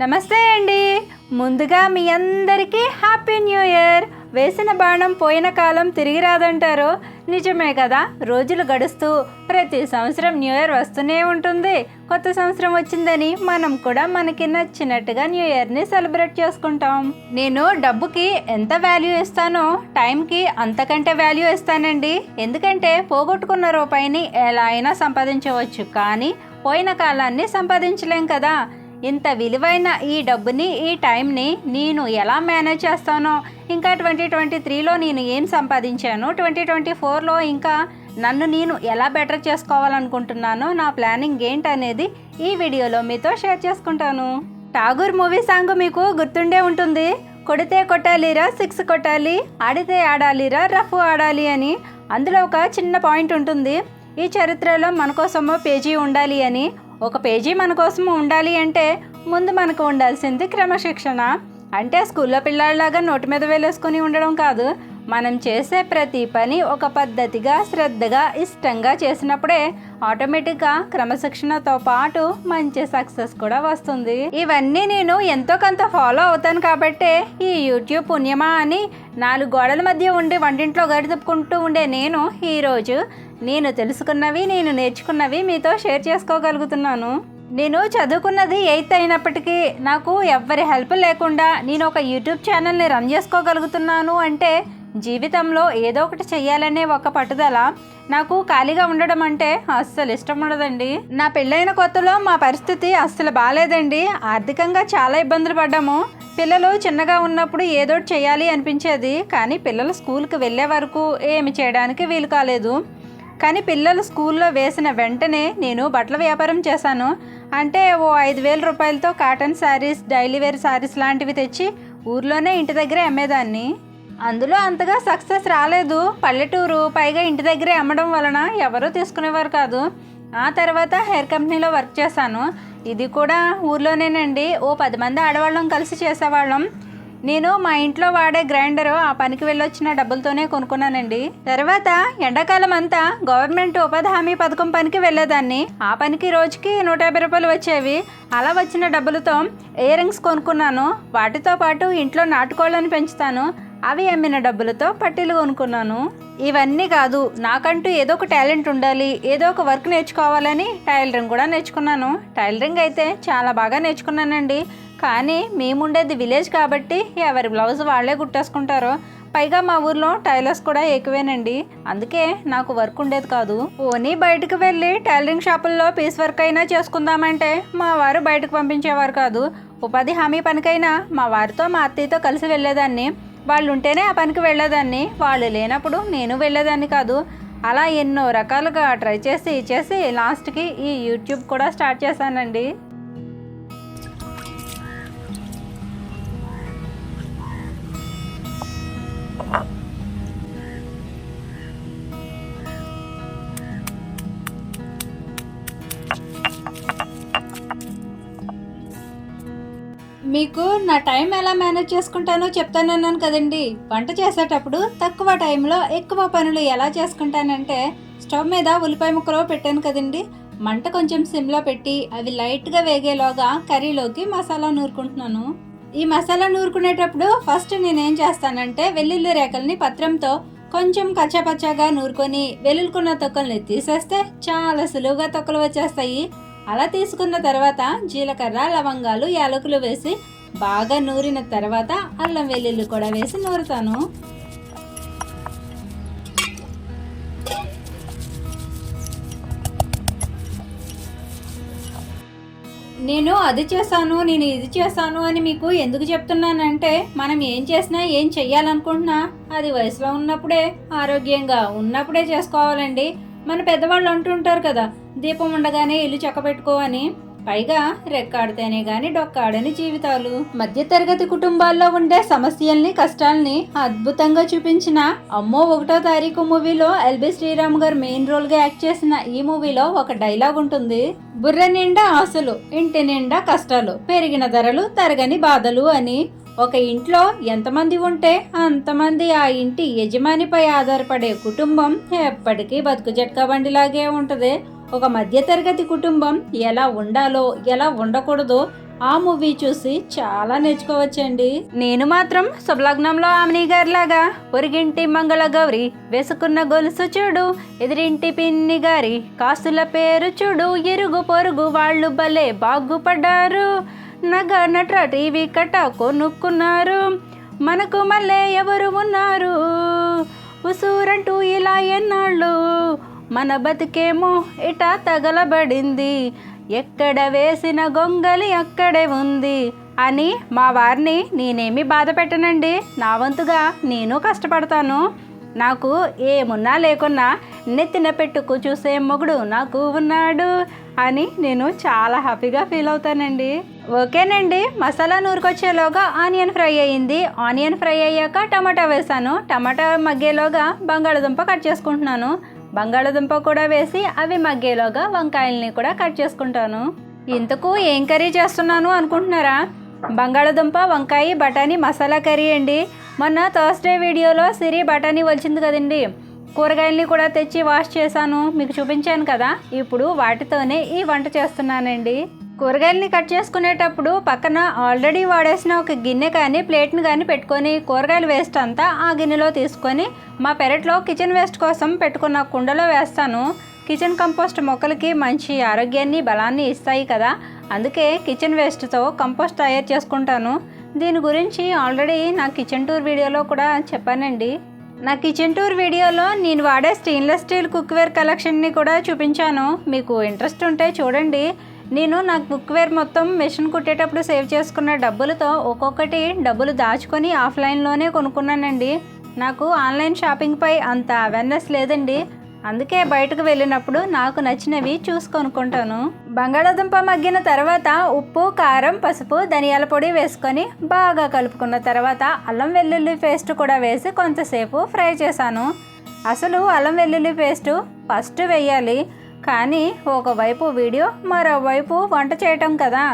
నమస్తే అండి. ముందుగా మీ అందరికీ హ్యాపీ న్యూ ఇయర్ వేసిన బాణం పోయిన కాలం తిరిగి రాదంటారు. నిజమే కదా రోజులు గడుస్తూ ప్రతి సంవత్సరం న్యూ ఇయర్ వస్తూనే ఉంటుంది. కొత్త సంవత్సరం వచ్చిందని మనం కూడా మనకి నచ్చినట్టుగా న్యూ ఇయర్ని సెలబ్రేట్ చేసుకుంటాం. నేను డబ్బుకి ఎంత వాల్యూ ఇస్తానో టైంకి అంతకంటే వాల్యూ ఇస్తానండి. ఎందుకంటే పోగొట్టుకున్న రూపాయిని ఎలా అయినా సంపాదించవచ్చు. కానీ పోయిన కాలాన్ని సంపాదించలేం కదా. ఇంత విలువైన ఈ డబ్బుని ఈ టైంని నేను ఎలా మేనేజ్ చేస్తానో? ఇంకా ట్వంటీ ట్వంటీ త్రీలో నేను ఏం సంపాదించాను? ట్వంటీ ట్వంటీ ఫోర్లో ఇంకా నన్ను నేను ఎలా బెటర్ చేసుకోవాలనుకుంటున్నానో నా ప్లానింగ్ ఏంటనేది ఈ వీడియోలో మీతో షేర్ చేసుకుంటాను. ఠాగూర్ మూవీ సాంగ్ మీకు గుర్తుండే ఉంటుంది. కొడితే కొట్టాలిరా సిక్స్ కొట్టాలి ఆడితే ఆడాలిరా రఫ్ ఆడాలి అని. అందులో ఒక చిన్న పాయింట్ ఉంటుంది. ఈ చరిత్రలో మన కోసము పేజీ ఉండాలి అని. ఒక పేజీ మన కోసం ఉండాలి అంటే ముందు మనకు ఉండాల్సింది క్రమశిక్షణ. అంటే స్కూల్లో పిల్లాడిలాగా నోటి మీద వేలేసుకొని ఉండడం కాదు. మనం చేసే ప్రతి పని ఒక పద్ధతిగా శ్రద్ధగా ఇష్టంగా చేసినప్పుడే ఆటోమేటిక్గా క్రమశిక్షణతో పాటు మంచి సక్సెస్ కూడా వస్తుంది. ఇవన్నీ నేను ఎంతో కొంత ఫాలో అవుతాను కాబట్టే ఈ యూట్యూబ్ పుణ్యమా అని నాలుగు గోడల మధ్య ఉండి వంటింట్లో గడిపుకుంటూ ఉండే నేను ఈరోజు నేను తెలుసుకున్నవి నేను నేర్చుకున్నవి మీతో షేర్ చేసుకోగలుగుతున్నాను. నేను చదువుకున్నది ఎయిత్ అయినప్పటికీ నాకు ఎవ్వరి హెల్ప్ లేకుండా నేను ఒక యూట్యూబ్ ఛానల్ని రన్ చేసుకోగలుగుతున్నాను అంటే జీవితంలో ఏదో ఒకటి చెయ్యాలనే ఒక పట్టుదల నాకు ఖాళీగా ఉండడం అంటే అస్సలు ఇష్టం ఉండదండి. నా పెళ్ళైన కొత్తలో మా పరిస్థితి అస్సలు బాగాలేదండి ఆర్థికంగా చాలా ఇబ్బందులు పడ్డాము. పిల్లలు చిన్నగా ఉన్నప్పుడు ఏదో ఒకటి చేయాలి అనిపించేది కానీ పిల్లలు స్కూల్కి వెళ్ళే వరకు ఏమి చేయడానికి వీలు కాలేదు. కానీ పిల్లలు స్కూల్లో వేసిన వెంటనే నేను బట్టల వ్యాపారం చేశాను. అంటే ఓ ఐదు వేల రూపాయలతో cotton saris daily wear saris లాంటివి తెచ్చి ఊర్లోనే ఇంటి దగ్గరే అమ్మేదాన్ని. అందులో అంతగా సక్సెస్ రాలేదు. పల్లెటూరు పైగా ఇంటి దగ్గరే అమ్మడం వలన ఎవరూ తీసుకునేవారు కాదు. ఆ తర్వాత హెయిర్ కంపెనీలో వర్క్ చేశాను. ఇది కూడా ఊర్లోనేనండి. ఓ పది మంది ఆడవాళ్ళం కలిసి చేసేవాళ్ళం. నేను మా ఇంట్లో వాడే గ్రైండర్ ఆ పనికి వెళ్ళొచ్చిన డబ్బులతోనే కొనుక్కున్నానండి. తర్వాత ఎండాకాలం అంతా గవర్నమెంట్ ఉపాధి హామీ పథకం పనికి వెళ్ళేదాన్ని. ఆ పనికి రోజుకి నూట యాభై రూపాయలు వచ్చేవి. అలా వచ్చిన డబ్బులతో ఇయర్ రింగ్స్ కొనుక్కున్నాను. వాటితో పాటు ఇంట్లో నాటుకోళ్ళని పెంచుతాను. అవి అమ్మిన డబ్బులతో పట్టీలు కొనుక్కున్నాను. ఇవన్నీ కాదు నాకంటూ ఏదో ఒక టాలెంట్ ఉండాలి ఏదో ఒక వర్క్ నేర్చుకోవాలని టైలరింగ్ కూడా నేర్చుకున్నాను. టైలరింగ్ అయితే చాలా బాగా నేర్చుకున్నానండి. కానీ మేముండేది విలేజ్ కాబట్టి ఎవరి బ్లౌజ్ వాళ్ళే కుట్టేసుకుంటారు. పైగా మా ఊర్లో టైలర్స్ కూడా ఎక్కువేనండి. అందుకే నాకు వర్క్ ఉండేది కాదు. పోనీ బయటకు వెళ్ళి టైలరింగ్ షాపుల్లో పీస్ వర్క్ అయినా చేసుకుందామంటే మా వారు బయటకు పంపించేవారు కాదు. ఉపాధి హామీ పనికైనా మా వారితో మా అత్తయ్యతో కలిసి వెళ్ళేదాన్ని. వాళ్ళు ఉంటేనే ఆ పనికి వెళ్ళేదాన్ని. వాళ్ళు లేనప్పుడు నేను వెళ్ళేదాన్ని కాదు. అలా ఎన్నో రకాలుగా ట్రై చేసి చేసి లాస్ట్కి ఈ యూట్యూబ్ కూడా స్టార్ట్ చేశానండి. మీకు నా టైం ఎలా మేనేజ్ చేసుకుంటానో చెప్తానన్నాను కదండి. వంట చేసేటప్పుడు తక్కువ టైంలో ఎక్కువ పనులు ఎలా చేసుకుంటానంటే స్టవ్ మీద ఉల్లిపాయ ముక్కలో పెట్టాను కదండి. మంట కొంచెం సిమ్లో పెట్టి అవి లైట్గా వేగేలోగా కర్రీలోకి మసాలా నూరుకుంటున్నాను. ఈ మసాలా నూరుకునేటప్పుడు ఫస్ట్ నేనేం చేస్తానంటే వెల్లుల్లి రేకల్ని పత్రంతో కొంచెం కచ్చాపచ్చాగా నూరుకొని వెల్లుల్కున్న తొక్కల్ని తీసేస్తే చాలా సులువుగా తొక్కలు వచ్చేస్తాయి. అలా తీసుకున్న తర్వాత జీలకర్ర లవంగాలు యాలకులు వేసి బాగా నూరిన తర్వాత అల్లం వెల్లుల్లి కూడా వేసి నూరుతాను. నేను అది చేశాను నేను ఇది చేశాను అని మీకు ఎందుకు చెప్తున్నానంటే మనం ఏం చేసినా ఏం చెయ్యాలనుకుంటున్నా అది వయసులో ఉన్నప్పుడే ఆరోగ్యంగా ఉన్నప్పుడే చేసుకోవాలండి. మన పెద్దవాళ్ళు అంటుంటారు కదా దీపం ఉండగానే ఇల్లు చక్కబెట్టుకో అని. పైగా రెక్కాడితేనే గాని డొక్కాడని జీవితాలు. మధ్యతరగతి కుటుంబాల్లో ఉండే సమస్యల్ని కష్టాల్ని అద్భుతంగా చూపించిన అమ్మో ఒకటో తారీఖు మూవీలో ఎల్బి శ్రీరామ్ గారు మెయిన్ రోల్గా యాక్ట్ చేసిన ఈ మూవీలో ఒక డైలాగ్ ఉంటుంది. బుర్ర నిండా ఆశలు ఇంటి నిండా కష్టాలు పెరిగిన ధరలు తరగని బాధలు అని. ఒక ఇంట్లో ఎంతమంది ఉంటే అంతమంది ఆ ఇంటి యజమానిపై ఆధారపడే కుటుంబం ఎప్పటికీ బతుకు జట్కా బండిలాగే ఉంటుంది. ఒక మధ్యతరగతి కుటుంబం ఎలా ఉండాలో ఎలా ఉండకూడదో ఆ మూవీ చూసి చాలా నేర్చుకోవచ్చండి. నేను మాత్రం శుభలగ్నంలో ఆమెని గారిలాగా పొరిగింటి మంగళ గౌరి వేసుకున్న గొలుసు చూడు ఎదిరింటి పిన్ని గారి కాసుల పేరు చూడు ఎరుగు పొరుగు వాళ్ళు భలే బాగుపడ్డారు. నగ నట్ర టీవీ కట్ట కొనుక్కున్నారు మనకు మళ్ళీ ఎవరు ఉన్నారు? ఉసూరంటూ ఇలా ఎన్నాళ్ళు? మన బతికేమో ఇట తగలబడింది. ఎక్కడ వేసిన గొంగలి అక్కడే ఉంది. అని మా వారిని నేనేమి బాధ పెట్టనండి. నా వంతుగా నేను కష్టపడతాను. నాకు ఏమున్నా లేకున్నా నెత్తిన పెట్టుకు చూసే మొగుడు నాకు ఉన్నాడు. అని నేను చాలా హ్యాపీగా ఫీల్ అవుతానండి. ఓకేనండి మసాలా నూరుకొచ్చేలోగా ఆనియన్ ఫ్రై అయ్యింది ఆనియన్ ఫ్రై అయ్యాక టమాటా వేసాను. టమాటా మగ్గేలోగా బంగాళదుంప కట్ చేసుకుంటున్నాను. బంగాళదుంప కూడా వేసి అవి మగ్గేలోగా వంకాయల్ని కూడా కట్ చేసుకుంటాను. ఇంతకు ఏం కర్రీ చేస్తున్నాను అనుకుంటున్నారా? బంగాళదుంప వంకాయ బఠానీ మసాలా కర్రీ అండి. మొన్న థర్స్డే వీడియోలో సిరి బఠానీ వచ్చింది కదండి. కూరగాయల్ని కూడా తెచ్చి వాష్ చేశాను. మీకు చూపించాను కదా. ఇప్పుడు వాటితోనే ఈ వంట చేస్తున్నానండి. కూరగాయలని కట్ చేసుకునేటప్పుడు పక్కన ఆల్రెడీ వాడేసిన ఒక గిన్నె కానీ ప్లేట్ని కానీ పెట్టుకొని కూరగాయల వేస్ట్ అంతా ఆ గిన్నెలో తీసుకొని మా పెరట్లో కిచెన్ వేస్ట్ కోసం పెట్టుకున్న కుండలో వేస్తాను. కిచెన్ కంపోస్ట్ మొక్కలకి మంచి ఆరోగ్యాన్ని బలాన్ని ఇస్తాయి కదా. అందుకే కిచెన్ వేస్ట్తో కంపోస్ట్ తయారు చేసుకుంటాను. దీని గురించి ఆల్రెడీ నా కిచెన్ టూర్ వీడియోలో కూడా చెప్పానండి. నా కిచెన్ టూర్ వీడియోలో నేను వాడే స్టెయిన్లెస్ స్టీల్ కుక్వేర్ కలెక్షన్ని కూడా చూపించాను. మీకు ఇంట్రెస్ట్ ఉంటే చూడండి. నేను నా కుక్వేర్ మొత్తం మెషిన్ కుట్టేటప్పుడు సేవ్ చేసుకున్న డబ్బులతో ఒక్కొక్కటి డబ్బులు దాచుకొని ఆఫ్లైన్లోనే కొనుక్కున్నానండి. నాకు ఆన్లైన్ షాపింగ్పై అంత అవేర్నెస్ లేదండి. అందుకే బయటకు వెళ్ళినప్పుడు నాకు నచ్చినవి చూసుకొనుకుంటాను బంగాళాదుంప మగ్గిన తర్వాత ఉప్పు కారం పసుపు ధనియాల పొడి వేసుకొని బాగా కలుపుకున్న తర్వాత అల్లం వెల్లుల్లి పేస్ట్ కూడా వేసి కొంతసేపు ఫ్రై చేశాను. అసలు అల్లం వెల్లుల్లి పేస్ట్ ఫస్ట్ వేయాలి కానీ ఒకవైపు వీడియో మరోవైపు వంట చేయటం కదా.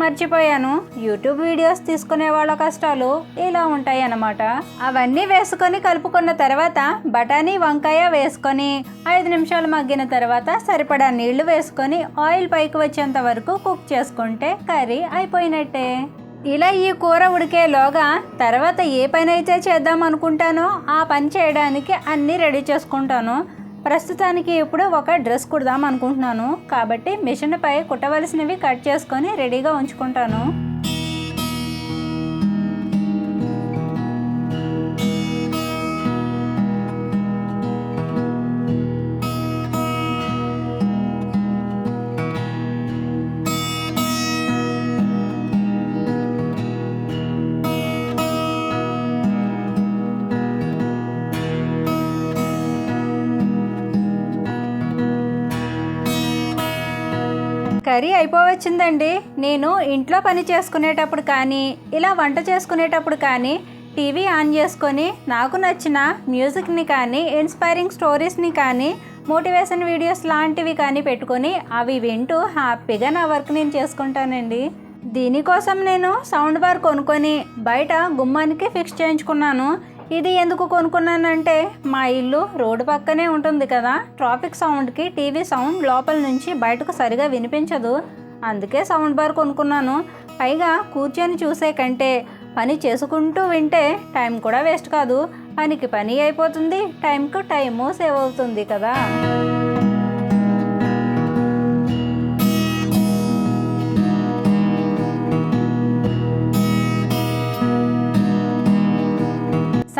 మర్చిపోయాను. యూట్యూబ్ వీడియోస్ తీసుకునే వాళ్ళ కష్టాలు ఇలా ఉంటాయి అన్నమాట అవన్నీ వేసుకొని కలుపుకున్న తర్వాత బఠానీ వంకాయ వేసుకొని ఐదు నిమిషాలు మగ్గిన తర్వాత సరిపడా నీళ్ళు వేసుకొని ఆయిల్ పైకి వచ్చేంత వరకు కుక్ చేసుకుంటే కర్రీ అయిపోయినట్టే. ఇలా ఈ కూర ఉడికేలోగా తర్వాత ఏ పని అయితే చేద్దాం అనుకుంటానో ఆ పని చేయడానికి అన్నీ రెడీ చేసుకుంటాను. ప్రస్తుతానికి ఇప్పుడు ఒక డ్రెస్ కుడదాం అనుకుంటున్నాను. కాబట్టి మిషన్పై కుట్టవలసినవి కట్ చేసుకొని రెడీగా ఉంచుకుంటాను. కర్రీ అయిపోవచ్చిందండి. నేను ఇంట్లో పని చేసుకునేటప్పుడు కానీ ఇలా వంట చేసుకునేటప్పుడు కానీ టీవీ ఆన్ చేసుకొని నాకు నచ్చిన మ్యూజిక్ని కానీ ఇన్స్పైరింగ్ స్టోరీస్ని కానీ మోటివేషన్ వీడియోస్ లాంటివి కానీ పెట్టుకొని అవి వింటూ హ్యాపీగా నా వర్క్ నేను చేసుకుంటానండి. దీనికోసం నేను సౌండ్ బార్ కొనుక్కొని బయట గుమ్మానికి ఫిక్స్ చేయించుకున్నాను. ఇది ఎందుకు కొనుక్కున్నానంటే మా ఇల్లు రోడ్డు పక్కనే ఉంటుంది కదా. ట్రాఫిక్ సౌండ్కి టీవీ సౌండ్ లోపల నుంచి బయటకు సరిగా వినిపించదు. అందుకే సౌండ్ బార్ కొనుక్కున్నాను. పైగా కూర్చొని చూసే కంటే పని చేసుకుంటూ వింటే టైం కూడా వేస్ట్ కాదు. పనికి పని అయిపోతుంది. టైంకు టైము సేవ్ అవుతుంది కదా.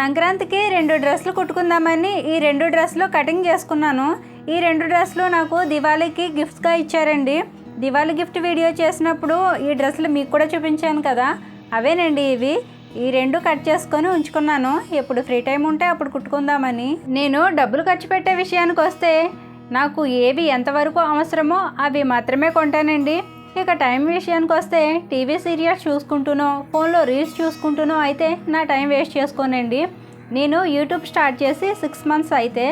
సంక్రాంతికి రెండు డ్రెస్సులు కుట్టుకుందామని ఈ రెండు డ్రెస్సులు కటింగ్ చేసుకున్నాను. ఈ రెండు డ్రెస్సులు నాకు దివాళీకి గిఫ్ట్స్గా ఇచ్చారండి. దివాళీ గిఫ్ట్ వీడియో చేసినప్పుడు ఈ డ్రెస్సులు మీకు కూడా చూపించాను కదా. అవేనండి ఇవి. ఈ రెండు కట్ చేసుకొని ఉంచుకున్నాను. ఎప్పుడు ఫ్రీ టైం ఉంటే అప్పుడు కుట్టుకుందామని. నేను డబ్బులు ఖర్చు పెట్టే విషయానికి వస్తే నాకు ఏవి ఎంతవరకు అవసరమో అవి మాత్రమే కొంటానండి. ఇక టైం విషయానికి వస్తే టీవీ సీరియల్స్ చూసుకుంటూనో ఫోన్లో రీల్స్ చూసుకుంటూనో అయితే నా టైం వేస్ట్ చేసుకోనండి. నేను యూట్యూబ్ స్టార్ట్ చేసి సిక్స్ మంత్స్ అయితే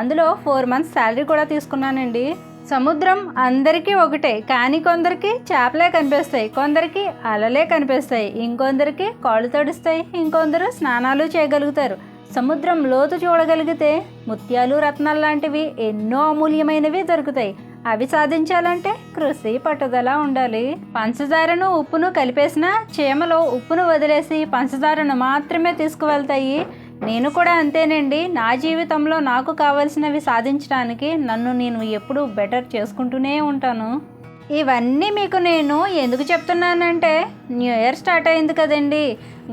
అందులో ఫోర్ మంత్స్ శాలరీ కూడా తీసుకున్నానండి. సముద్రం అందరికీ ఒకటే కానీ కొందరికి చేపలే కనిపిస్తాయి కొందరికి అలలే కనిపిస్తాయి ఇంకొందరికి కాళ్ళు తడుస్తాయి ఇంకొందరు స్నానాలు చేయగలుగుతారు. సముద్రం లోతు చూడగలిగితే ముత్యాలు రత్నాలు లాంటివి ఎన్నో అమూల్యమైనవి దొరుకుతాయి. అవి సాధించాలంటే కృషి పట్టుదల ఉండాలి. పంచదారను ఉప్పును కలిపేసిన చీమలో ఉప్పును వదిలేసి పంచదారను మాత్రమే తీసుకువెళ్తాయి. నేను కూడా అంతేనండి. నా జీవితంలో నాకు కావలసినవి సాధించడానికి నన్ను నేను ఎప్పుడూ బెటర్ చేసుకుంటూనే ఉంటాను. ఇవన్నీ మీకు నేను ఎందుకు చెప్తున్నానంటే న్యూ ఇయర్ స్టార్ట్ అయింది కదండి.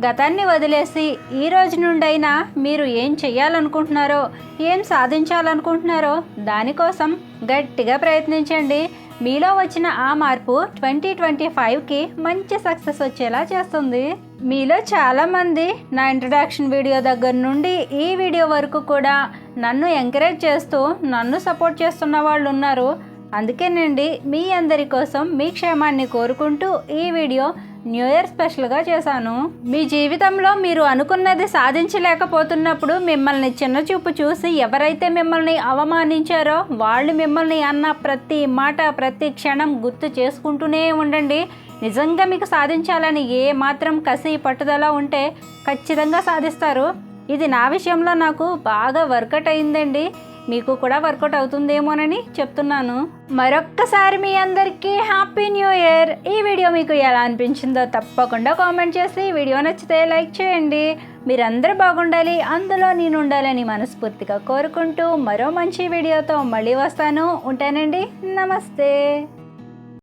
గతాన్ని వదిలేసి ఈ రోజు నుండైనా మీరు ఏం చేయాలనుకుంటున్నారో ఏం సాధించాలనుకుంటున్నారో దానికోసం గట్టిగా ప్రయత్నించండి. మీలో వచ్చిన ఆ మార్పు ట్వంటీ ట్వంటీ ఫైవ్కి మంచి సక్సెస్ వచ్చేలా చేస్తుంది. మీలో చాలామంది నా ఇంట్రడక్షన్ వీడియో దగ్గర నుండి ఈ వీడియో వరకు కూడా నన్ను ఎంకరేజ్ చేస్తూ నన్ను సపోర్ట్ చేస్తున్న వాళ్ళు ఉన్నారు. అందుకేనండి మీ అందరి కోసం మీ క్షేమాన్ని కోరుకుంటూ ఈ వీడియో న్యూ ఇయర్ స్పెషల్గా చేశాను. మీ జీవితంలో మీరు అనుకున్నది సాధించలేకపోతున్నప్పుడు మిమ్మల్ని చిన్న చూపు చూసి ఎవరైతే మిమ్మల్ని అవమానించారో వాళ్ళు మిమ్మల్ని అన్న ప్రతి మాట ప్రతి క్షణం గుర్తు చేసుకుంటూనే ఉండండి. నిజంగా మీకు సాధించాలని ఏ మాత్రం కసి పట్టుదల ఉంటే ఖచ్చితంగా సాధిస్తారు. ఇది నా విషయంలో నాకు బాగా వర్కౌట్ అయిందండి. మీకు కూడా వర్కౌట్ అవుతుందేమోనని చెప్తున్నాను. మరొక్కసారి మీ అందరికీ హ్యాపీ న్యూ ఇయర్ ఈ వీడియో మీకు ఎలా అనిపించిందో తప్పకుండా కామెంట్ చేసి వీడియో నచ్చితే లైక్ చేయండి. మీరందరూ బాగుండాలి అందులో నేను ఉండాలని మనస్ఫూర్తిగా కోరుకుంటూ మరో మంచి వీడియోతో మళ్ళీ వస్తాను. ఉంటానండి. నమస్తే.